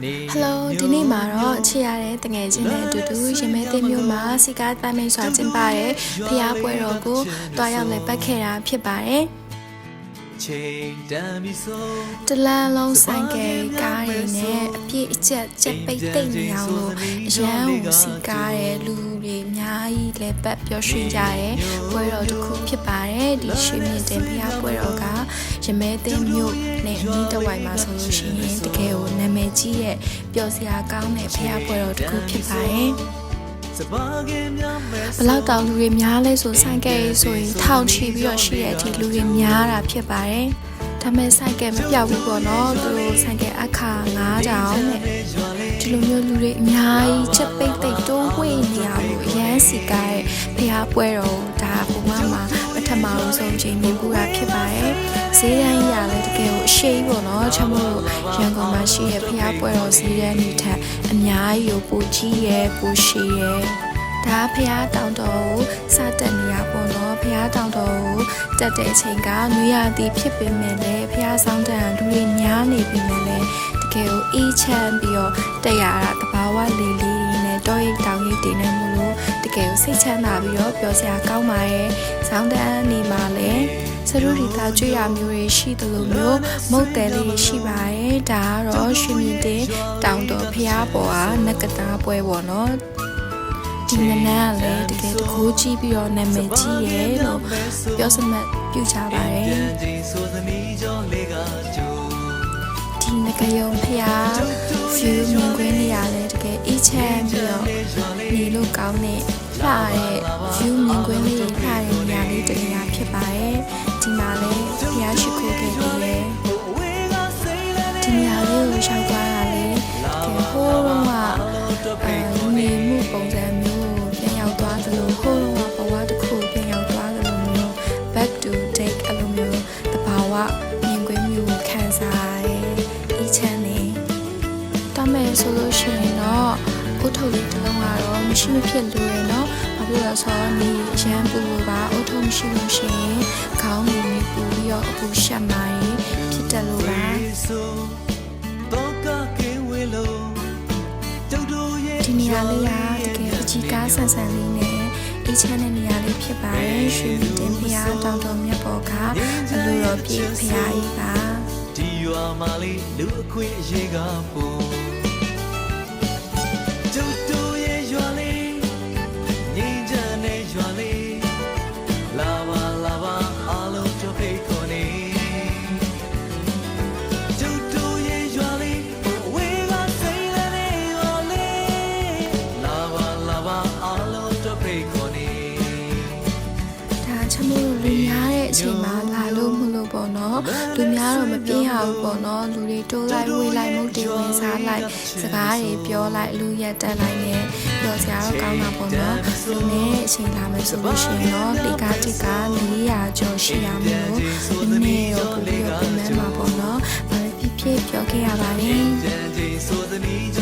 Hello ဒီနေ့မှာတော့ချစ်ရတဲ့တငယ်ချင်းနဲ့အတူတူရင်မဲသိမ်းမျိုးမှာစီကားတိုင်းမိတ်စွာကျင်းပတဲ့ဖျားပွဲတော်ကိုတွားရောက်လည်ပတ်ခဲ့တာဖြစ်ပါတယ်ချိန်တန်ပြီဆိုတလန်းလုံးဆိုင်ကယ်ကားတွေနဲ့အပြည့်အကျက်ချက်ပိတ်သိမ့်နေအောင်လို့အရန်ကိုစီကားတဲ့လူတွေအများ ကြီးလည်းပတ်ပျော်ရွှင်ကြတဲ့ပွဲတော်တစ်ခုဖြစ်ပါတယ်ဒီရွှေမြင့်တင်ဖျားပွဲတော်ကရမဲသိမ်းမျိုးနဲ့အနီးတစ်ဝိုက်မှာဆိုလို့ရှိရင်တကယ်ကိုနာမည်ကြီးတဲ့ပျော်စရာကောင်းတဲ့ဖျားပွဲတော်တစ်ခုဖြစ်ပါတယ်စပါးကင်များမဲ့ဘလောက်တောင်လူတွေများလဲဆိုဆိုင်ကယ်ရေးဆိုရင်ထောင်ချီပြီးတော့ရှိတဲ့အထိလူတွေများတာဖြစ်ပါတယ်။ဒါပေမဲ့ဆိုင်ကယ်မပြောက်ဘူးပေါ့နော်။သူတို့ဆိုင်ကယ်အခါ9000နဲ့ဒီလိုမျိုးလူတွေအများကြီးချက်ပိတ်ပိတ်တိုးဝှေ့နေရလို့ အရန်စီကားရဲ့ဖျားပွဲတော်ဒါပုံမှန်မှာပထမအောင်ဆုံးချိန်မြင်ပူတာဖြစ်ပါတယ်။ဈေးတန်းကြီးရလဲတကယ်ကိုအရှိန်ပေါ့နော်။ချမို့ရန်ကုန်မှာရှိတဲ့ဖျားပွဲတော်ဈေးတန်းတွေထက်အများကြီးကိုပိုကြီးရဲ့ပိုရှည်ရဲ့ဒါဖះတောင်တော်ကိုစတက်နေရပေါ့နော်ဖះတောင်တော်ကိုတက်တဲ့အချိန်ကနွေရာသီဖြစ်ပေမဲ့လည်းဖះဆောင်တန်လူတွေများနေပေမဲ့လည်းတကယ်ကိုအေးချမ်းပြီးတော့တက်ရတာတဘာဝလေးလေးတွေနဲ့တောရိပ်တောင်ရိပ်တွေနဲ့မလို့တ ကယ်ကိုစိတ်ချမ်းသာပြီးတော့ပျော်စရာကောင်းပါရဲ့ဆောင်တန်နေမှာလည်းစရုဒီသားကြွရမျိုးတွေရှိသလိုမျိုးမုတ်တယ်လေးတွေရှိပါရဲ့ဒါကတော့ရွှေမြင့်တဲ့တောင်တော်ဖះပေါ်ကနဂတာပွဲပေါ့နော်ဒီနနန်းကလည်းတကယ်တကိုးကြီးပြီးတော့နာမည်ကြီးရဲ့လို့ပြောစမှတ်ပြုကြပါတယ်ဒီဆိုသမီးကြောလေးကကြိုဒီငကယုံဖျား view မြင်ကွင်း တဲ့ view မြင်ကွင်းလေးလှတဲ့နေရာလေးတစ်နေရာဖြစ်ပါတယ်ဒီမှာလဲဖျားရှိခိုးခဲ့ပြီးရဲ့ဝေးကစိတ်လည်းဒီနေရာလေးကိုရှောက်သွားတာလေတကယ်ဟိုးတော့ကအဲနေမှုပုံစံမျိုးကိုပြန်ရောက်သွားသလိုဟိုးတော့ကဘဝတစ်ခုပြန်ရောက်သွားသလိုမျိုး back to take အလိုမျိုးတဘာဝမြင်ကွင်းမျိုးကိုခံစားရဲအချမ်းနေတမဲ့ဆိုလို့ရှိရင်တော့အုတ်ထုပ်လေးတစ်လုံးကတော့မရှိမဖြစ်လို့ရနော် ဘာဖြစ်လို့လဲဆိုတော့နေရမ်းပူလို့ပါအုတ်ထုပ်မရှိလို့ရှိရင်ခေါင်းကိုပူပြီးတော့အပူရှက်မာရင်ဖြစ်တယ်လို့ပါဆိုတော့ကကင်ဝေလို့တူတူရဲ့ဒီနေရာလေးကတကယ်အကြီးကားဆန်ဆန်လေးနဲ့အေးချမ်းတဲ့နေရာလေးဖြစ်ပါတယ်ရွှေမြင့်တင်ဖျားတောင်တော်မြတ်ပေါ်ကအလိုတော်ပြေဖျားကြီးပါဒီရွာမလေးလူအခွင့်အရေးကပို့ တဲ့အချိန်မှာလာလို့မလို့ပေါ့နော်လူများတော့မပြင်းရဘူးပေါ့နော်လူတွေတိုးလိုက်ဝေးလိုက်မုတ်တွေဝင်စားလိုက်စကားတွေပြောလိုက်လူရက်တက်လိုက်နဲ့ပြောစရာတော့ကောင်းတာပေါ့နော်လူနဲ့အချိန်လာမယ်ဆိုလို့ရှိရင်တော့ဒီကားတိက400ကျော်ရှိရမလို့နည်းနည်းတော့ပို့ပြီးတော့ပြင်မယ်မှာပေါ့နော်ဘာပဲဖြစ်ဖြစ်ပြောခဲ့ရပါတယ် Yeah.